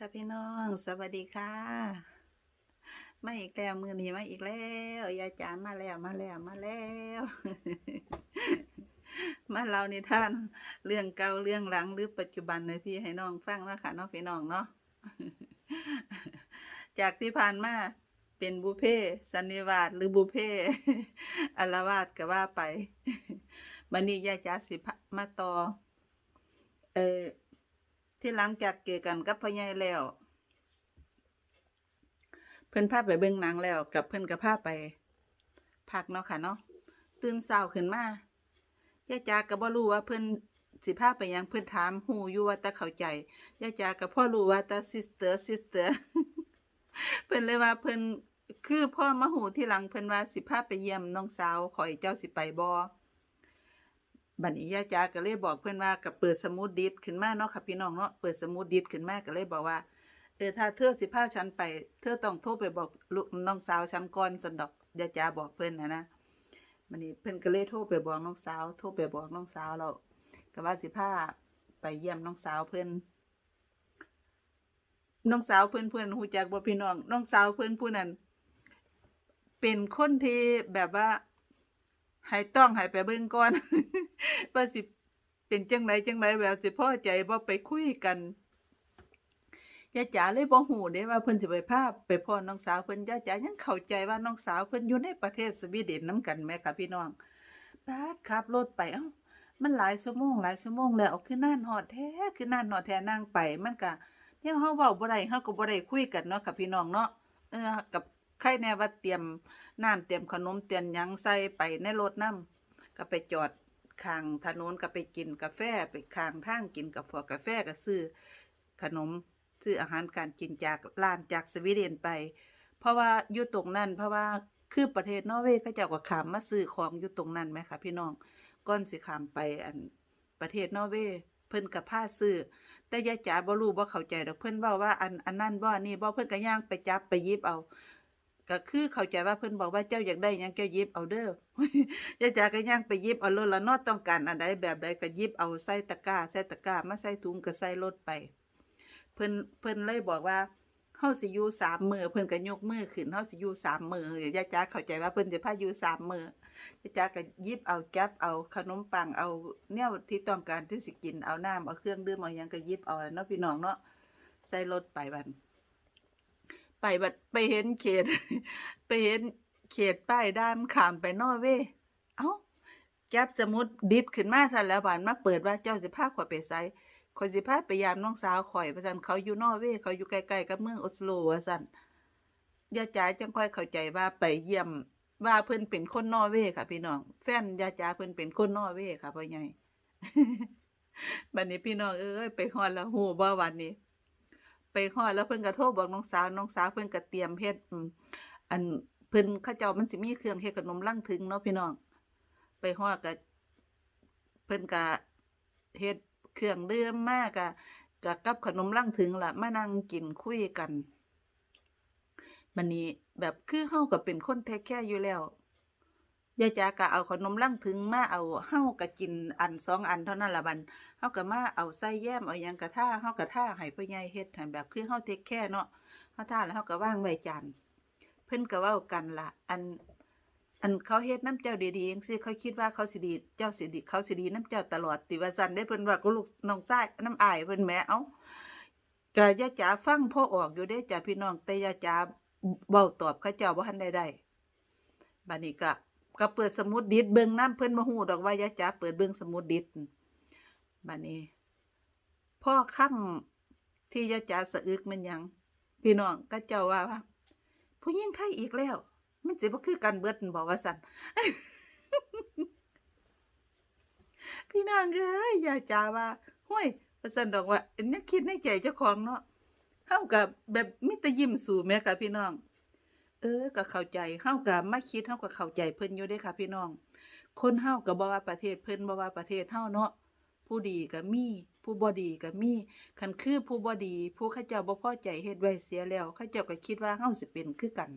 ค่ะพี่น้อง สวัสดีค่ะ มาอีกแล้วมือนี้มาอีกแล้วยายจ๋ามาแล้วมาแล้วมาแล้ว มาเรานิทานเรื่องเก่าเรื่องหลังหรือปัจจุบันเลยพี่ให้น้องฟังนะคะน้องพี่น้องเนาะจากที่ผ่านมาเป็นบุเพสันนิวาสหรือบุเพอาวาสก็ว่าไปวันนี้ยายจ๋าสิพมาต่อเออ ที่หลังจากเกอกันกับพ่อใหญ่แล้ว เพิ่นพาไปเบิ่งหนังแล้วกับเพิ่นก็พาไปพักเนาะค่ะเนาะตื่นเช้าขึ้นมาย่าจาก็บ่รู้ว่าเพิ่นสิพาไปยังเพิ่นถามฮู้อยู่ว่าแต่เข้าใจย่าจาก็พ่อรู้ว่าแต่ sister sister เพิ่นเลยว่าเพิ่นคือพ่อมาฮู้ที่หลังเพิ่นว่าสิพาไปเยี่ยมน้องสาวข่อยเจ้าสิไปบ่ บัดนี้ย่าจาก็เลยบอกเพื่อนว่าก็เปิดสมุดดิสขึ้นมาเนาะค่ะพี่น้องเนาะเปิดสมุดดิสขึ้นมาก็เลยบอกว่าเออถ้าเธอสิพาฉันไป เธอต้องโทรไปบอกลูกน้องสาวฉันก่อนสันดอกย่าจาบอกเพิ่อนนะนะบัดนี้เพิ่อนก็เลยโทรไปบอกน้องสาว โทรไปบอกน้องสาวแล้วก็ว่าสิพาไปเยี่ยมน้องสาวเพิ่อนน้องสาวเพิ่อนเพิ่อนฮู้จักบ่พี่น้องน้องสาวเพิ่อนผู้นั้นเป็นคนที่แบบว่า ให้ต้องให้ไปเบิ่งก่อนว่าสิเป็นจังไดจังไดแบบสิพ่อใจบ่ไปคุยกันย่าจ๋าเลยบ่ฮู้เด้ว่าเพิ่นสิไปพาไปพ่อน้องสาวเพิ่นย่าจ๋ายังเข้าใจว่าน้องสาวเพิ่นอยู่ในประเทศสวีเดนนํกันแหม่ค่ะพี่น้องบาดขับรถไปเอ้ามันหลายชั่วโมงหลายชั่วโมงแล้วคือนานฮอดแท้คือนานฮอดแท้นั่งไปมันก็แนวเฮาเว้าบ่ได้เฮาก็บ่ได้คุยกันเนาะค่ะพี่น้องเนาะเออกับ ใครแน่ว่าเตรียมน้ำเตรียมขนมเตรียมยังใส่ไปในรถน้ำก็ไปจอดข้างถนนก็ไปกินกาแฟไปข้างทางกินกาแฟกาแฟก็ซื้อขนมซื้ออาหารการกินจากร้านจากสวีเดนไป เพราะว่าอยู่ตรงนั้น เพราะว่าคือประเทศนอร์เวย์เขาเจ้าก็ขามมาซื้อของอยู่ตรงนั้นไหมคะพี่น้องก่อนสิขามไปอันประเทศนอร์เวย์เพิ่นก็พาซื้อแต่ยายจ๋าบ่รู้บ่เข้าใจดอกเพิ่นเว้าว่าอันอันนั้นบ่อันนี้บ่เพิ่นก็ย่างไปจับไปยิบเอา ก็คือเข้าใจว่าเพิ่นบอกว่าเจ้าอยากได้ยังเจ้าหยิบเอาเด้อยายจ๋าก็ย่างไปหยิบเอาโลดละนอต้องการอันใดแบบใดก็หยิบเอาใส่ตะกร้าใส่ตะกร้ามาใส่ถุงก็ใส่รถไป เพิ่นเพิ่นเลยบอกว่าเฮาสิอยู่สามมือเพิ่นก็ยกมือขึ้นเฮาสิอยู่สามมือยายจ๋าเข้าใจว่าเพิ่นสิพาอยู่สามมือยายจ๋าก็หยิบเอาจับเอาขนมปังเอาแนวที่ต้องการที่สิกินเอาน้ำเอาเครื่องดื่มเอาหยังก็หยิบเอาเนาะพี่น้องเนาะใส่รถไปบัด ไปบัดไปเห็นเขต ไปเห็นเขตป้ายด้านขามไปนอร์เวย์เอ้าจับสมุดดิดขึ้นมาทันแล้วบานมาเปิดว่าเจ้าสิพาข่อยไปไสข่อยสิพาไปยามน้องสาวข่อยว่าซั่นเขาอยู่นอร์เวย์เขาอยู่ใกล้ๆกับเมืองออสโลว่าซั่นยาจ๋าจังค่อยเข้าใจว่าไปเยี่ยมว่าเพิ่นเป็นคนนอร์เวย์ค่ะ พี่น้อง แฟนยาจ๋าเพิ่นเป็นคนนอร์เวย์ค่ะพ่อใหญ่บัดนี้พี่น้องเอ้ยไปฮอดแล้วฮู้บ่วันนี้ ไปฮอดแล้วเพิ่นก็โทรบอกน้องสาวน้องสาวเพิ่นก็เตรียมเฮ็ดอืมอันเพิ่นเขาเจ้ามันสิมีเครื่องเฮ็ดขนมลังถึงเนาะพี่น้องไปฮอดก็เพิ่นก็เฮ็ดเครื่องเดื่มมากะกะกับขนมลังถึงล่ะมานั่งกินคุยกันบัดนี้แบบคือเฮาก็เป็นคนเทคแคร์อยู่แล้ว ยายจ๋าก็เอาขนมลังถึงมาเอาเฮาก็กินอันสองอันเท่านั้นละบัดเฮาก็มาเอาใส่แยมเอายังกระท่าเฮากระท่าให้พ่อใหญ่เฮ็ดให้แบบคือเฮาเทคแคร์เนาะเฮาท่าแล้วเฮาก็วางไว้จานเพิ่นก็เว้ากันละอัน อันเขาเฮ็ดน้ำเจ้าดีๆจังซี่เขาคิดว่าเขาสิดีเจ้าสิดีเขาสิดีน้ำเจ้าตลอดติว่าซั่นได้เพิ่นว่าก็ลูกน้องชายน้ำอายเพิ่นแหมเอ้าก็ย่าจ๋าฟังพ่อออกอยู่เด้จ้ะพี่น้องแต่ย่าจ๋าเว้าตอบเขาเจ้าบ่ทันได้ได้บัดนี้ก็ ก็เปิดสมุดดิดเบิ่งน้ำเพิ่นบ่ฮู้ดอกว่าย่าจ๋าเปิดเบิ่งสมุดดิดบัดนี้ พ่อค่ำที่ยาจาสะอึกมันยังพี่น้องก็เจ้าว่าว่าผู้หญิงไทยอีกแล้ว มันสิบ่คือกันเบิดบอกว่าสั่นพี่น้องเอ้ยยาจาว่าห้วยว่าสั่นดอกว่าอันนี้คิดในใจเจ้าของเนาะเฮากับแบบมิตรยิ้มสู่แม่ค่ะพี่น้อง ออก็เข้าใจเฮากับมาคิดเฮาก็เข้าใจเพิ่นอยู่เด้ค่ะ พี่น้อง คนเฮาก็บ่ว่าประเทศเพิ่นบ่ว่าประเทศเฮาเนาะผู้ดีก็มี ผู้บ่ดีก็มีคันคือผู้บ่ดี ผู้เขาเจ้าบ่พอใจเฮ็ดไว้เสียแล้วเขาเจ้าก็คิดว่าเฮาสิเป็นคือกัน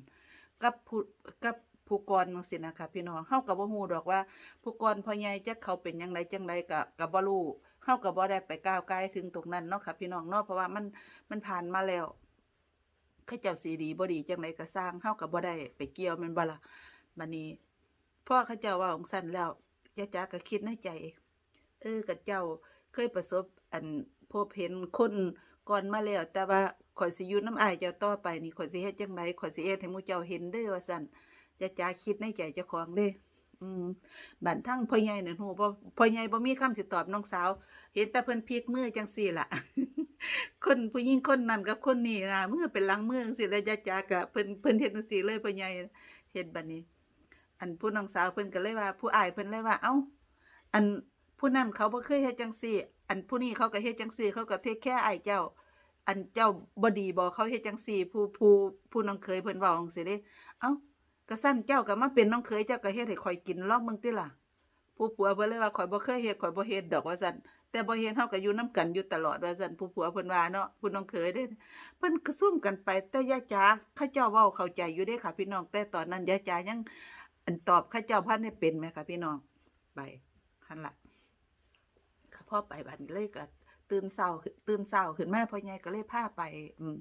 กับผู้กับผู้กรจังซี่นะคะพี่น้องเฮาก็บ่ฮู้ดอกว่า ผู้กรพ่อใหญ่จักเขาเป็นจังไดจังไดก็ก็บ่รู้เฮาก็บ่ได้ไปก้าวไกลถึงตรงนั้นเนาะค่ะพี่น้องเนาะเพราะว่ามันมันผ่านมาแล้ว ขาเจ้าสีดีบ่ดีจังไดก็สร้างเฮาก็บ่ได้ไปเกี่ยวแม่นบ่ล่ะบัดนี้พ่อเขาเจ้าว่าของซั่นแล้วยายจ๋าก็คิดในใจ เออกับเจ้าเคยประสบอันพบเห็นคนก่อนมาแล้ว แต่ว่าข่อยสิอยู่น้ำอายเจ้าต่อไปนี่ข่อยสิเฮ็ดจังไดข่อยสิเฮ็ดให้หมู่เจ้าเห็นเด้อว่าซั่นยายจ๋าคิดในใจเจ้าของเด้อืมบันทั้งพ่อใหญ่นั่นฮู้บ่พ่อใหญ่บ่มีคำสิตอบน้องสาว เห็นแต่เพิ่นพลิกมือจังซี่ล่ะ คนผู้หญิงคนนั้นกับคนนี้นะเมื่อเป็นหลังมือจังซี่แล้วจ้าจ๋าก็เพิ่นเพิ่นเฮ็ดจังซี่เลยพ่อใหญ่เฮ็ดบัดนี้ อันผู้น้องสาวเพิ่นก็เลยว่า ผู้อายเพิ่นเลยว่า เอ้า อันผู้นั้นเขาบ่เคยเฮ็ดจังซี่ อันผู้นี้เขาก็เฮ็ดจังซี่ เขาก็เทคแค่อายเจ้า อันเจ้าบ่ดีบ่เขาเฮ็ดจังซี่ ผู้ผู้ผู้น้องเคยเพิ่นเว้าจังซี่เด้เอ้าก็สั่นเจ้าก็มาเป็นน้องเคยเจ้าก็เฮ็ดให้ข่อยกินลองเบิ่งติล่ะผู้ผัวเพิ่นเลยว่าข่อยบ่เคยเฮ็ดข่อยบ่เฮ็ดดอกว่าซั่น แต่บ่เฮ็ดเฮาก็อยู่นํกันอยู่ตลอดว่าซั่นผู้ผัวเพิ่นว่าเนาะผู้น้องเคยเด้เพิ่นก็ซุ่มกันไปแต่ยายจ๋าเขาเจ้าเว้าเข้าใจอยู่เด้ค่ะ พี่น้องแต่ตอนนั้นยายจ๋ายังอันตอบเขาเจ้าพันได้เป็นไหมค่ะ พี่น้องไปหั่นล่ะค่ะพ่อไปบัดนี้เลยก็ตื่นเช้าตื่นเช้าขึ้นมาพ่อใหญ่ก็เลยพาไปอืม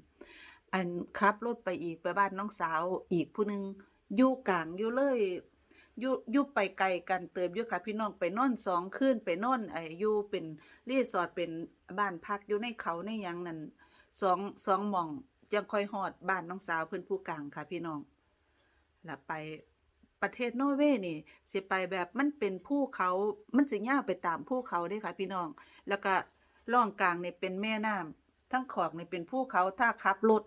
อันขับรถไปอีกไปบ้านน้องสาวอีกผู้หนึงอยู่กลางอยู่เลย ยู่อยู่ไปไกลกันเติบยู่ค่ะ พี่น้องไปนอนสองคืนไปนอนไอ้อยู่เป็นรีสอร์ทเป็นบ้านพักอยู่ในเขาในยังนั่นสองสองหม่องยังคอยฮอดบ้านน้องสาวเพิ่อนผู้กลางค่ะ พี่น้องแล้วไปประเทศนอร์เวย์นี่สิไปแบบมันเป็นภูเขามันสิยาไปตามภูเขาเด้ค่ะ พี่น้อง แล้วก็ล่องกลางนี่เป็นแม่น้ำทั้งขอบนี่เป็นภูเขาถ้าขับรถ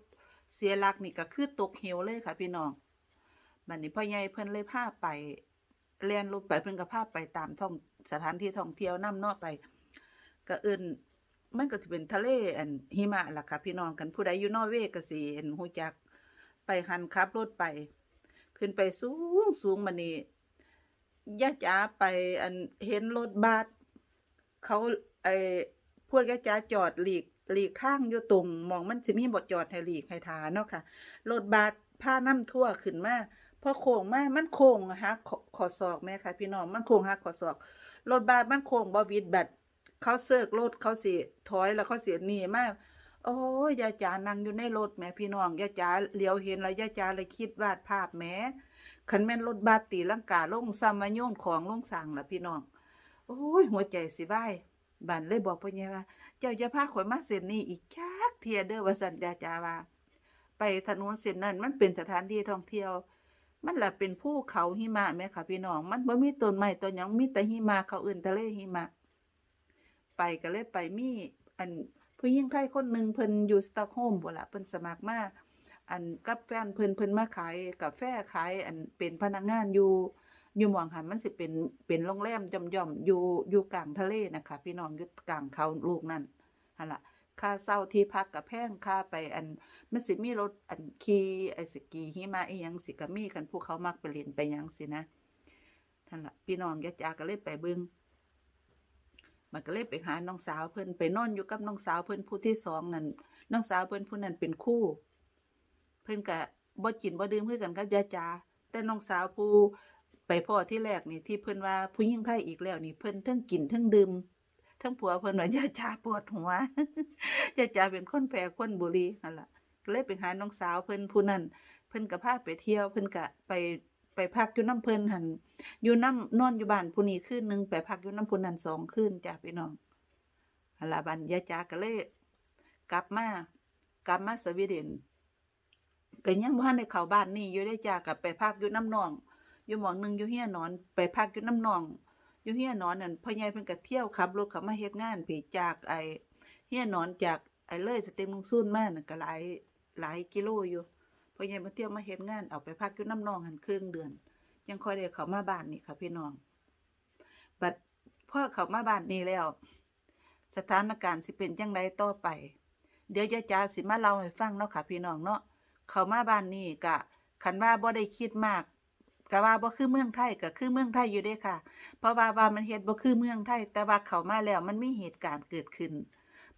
เสียหลักนี่ก็คือตกเหวเลยค่ะ พี่น้อง บัดนี้พ่อใหญ่เพิ่นเลยพาไปเรียนรู้ไปเพิ่นก็พาไปตามท่องสถานที่ท่องเที่ยวนํเนาะไป ก็เอิ้นมันก็สิเป็นทะเลอันหิมะล่ะค่ะพี่น้องกันผู้ใดอยู่นอร์เวย์ก็สิเห็นฮู้จักไปหันขับรถไป ขึ้นไปสูงสูงมานี่ย่าจ๋าไปอันเห็นรถบัสเขาไอ้พวกย่าจ๋าจอดหลีกหลีกทางอยู่ตรงมองมันสิมีบ่จอดให้หลีกให้ทาเนาะค่ะรถบัสพาน้ำทั่วขึ้นมา พอโค้งมามันโค้งหักขอขอศอกแม่ค่ะ พี่น้องมันโค้งหักขอศอกรถบัสมันโค้งบ่วิดบัดเขาเซิกรถเขาสิถอยแล้วเขาเสิหนีมาโอ้ยยายจ๋านั่งอยู่ในรถแหม่พี่น้องยายจ๋าเหลียวเห็นแล้วยายจ๋าเลยคิดวาดภาพแหมคันแม่นรถบัสตีลังกาลงซ้ำมาโยนของลงสั่งละพี่น้อง โอ้ยหัวใจสิวายบันเลยบอกพ่อใหญ่ว่า เจ้าอย่าพาข่อยมาเส้นนี้อีกจักเทียเด้อว่าซั่นยายจ๋าว่า ไปถนนเส้นนั้นมันเป็นสถานที่ท่องเที่ยว มันละเป็นภูเขาหิมะแม่ค่ะพี่น้อง มันบ่มีต้นไม้ต้นหยังมีแต่หิมะเขาอื่นทะเลหิมะ ไปก็เลยไปมี อันผู้หญิงไทยคนหนึ่งเพิ่นอยู่สตอกโฮมบ่ละเพิ่นสมัครมาอันกับแฟนเพิ่นเพิ่นมาขายกาแฟขาย อันเป็นพนักงานอยู่อยู่หมองหันมันสิเป็นเป็นโรงแรมจำย่อมอยู่อยู่กลางทะเลนะคะ พี่น้องอยู่กลางเขาลูกนั่นหั่นล่ะ ค่าเช่าที่พักก็แพงค่าไปอันมันสิมีรถอันขี่ไอ้สกีหิมะอียังสิก็มีกันผู้เขามักไปเล่นไปยังสินะนั่นล่ะพี่น้องยะจาก็เลยไปเบิ่งมันก็เลยไปหาน้องสาวเพิ่อนไปนอนอยู่กับน้องสาวเพิ่อนผู้ที่สองนั่นน้องสาวเพิ่อนผู้นั้นเป็นคู่ เพิ่อนก็บ่กินบ่ดื่มคือกันกับยะจาแต่น้องสาวผู้ไปพ่อที่แรกนี่ที่เพิ่อนว่าผู้หญิงไทยอีกแล้วนี่เพิ่อนทั้งกินทั้งดื่ม ทั้งผัวเพิ่นว่ายาจาปวดหัวยาจาเป็นคนแพ้คนบุรีนั่นล่ะก็เลยไปหาน้องสาวเพิ่นผู้นั้นเพิ่นก็พาไปเที่ยวเพิ่นก็ไปไปพักอยู่น้ำเพิ่นหันอยู่น้ำนอนอยู่บ้านผู้นี้คืนหนึงไปพักอยู่น้ำผู้นั้นสองคืนจ้ะพี่น้องหั่นล่ะบัดยาจาก็เลยกลับมากลับมาสวีเดนก็ยังบ่ทันได้เข้าบ้านนี่อยู่ได้จ้ะก็ไปพักอยู่น้ำน้อง อยู่หมองหนึงอยู่เฮียนอน ไปพักอยู่น้ำน้อง อยู่เฮียนอนนั่นพ่อใหญ่เพิ่นก็เที่ยวขับรถเข้ามาเฮ็ดงานพี่จากไอ้เฮียนอนจากไอ้เลยสเต็มลงซุนมานั่นก็หลายหลายกิโลอยู่พ่อใหญ่มาเที่ยวมาเฮ็ดงานเอาไปพักอยู่น้ำนองหันครึ่งเดือน ยังค่อยได้เขามาบ้านนี่ค่ะพี่น้องบัดพ่อเขามาบ้านนี้แล้ว สถานการณ์สิเป็นจังไดต่อไป เดี๋ยวยายจ๋าสิมาเล่าให้ฟังเนาะค่ะพี่น้องเนาะเขามาบ้านนี้ก็คันว่าบ่ได้คิดมาก ก็ว่าบ่คือเมืองไทยก็คือเมืองไทยอยู่เด้ค่ะ เพราะว่าว่ามันเฮ็ดบ่คือเมืองไทย แต่ว่าเข้ามาแล้วมันมีเหตุการณ์เกิดขึ้น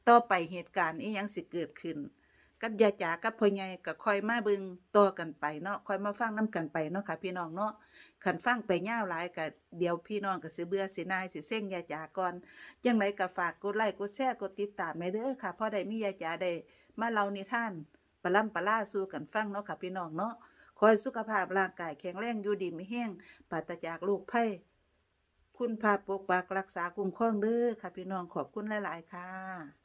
ต่อไปเหตุการณ์อีหยังสิเกิดขึ้น กับยาจ๋ากับพ่อใหญ่ก็ค่อยมาเบิ่งต่อกันไปเนาะค่อยมาฟังนํกันไปเนาะค่ะ พี่น้องเนาะคันฟังไปยาวหลายก็เดี๋ยวพี่น้องก็สิเบื่อสินายสิเซ็งยาจ๋าก่อนจังไดก็ฝากกดไลค์กดแชร์กดติดตามให้เด้อค่ะพราะได้มียาจ๋าได้มาเล่านิทานปะล่ำปะล่าสู่กันฟังเนาะค่ะพี่น้องเนาะ ขอให้สุขภาพร่างกายแข็งแรงอยู่ดีไม่แห้งปราศจากโรคภัยคุณพาปกปักรักษาคุ้มครองเด้อค่ะพี่น้องขอบคุณหลาย ๆ ค่ะ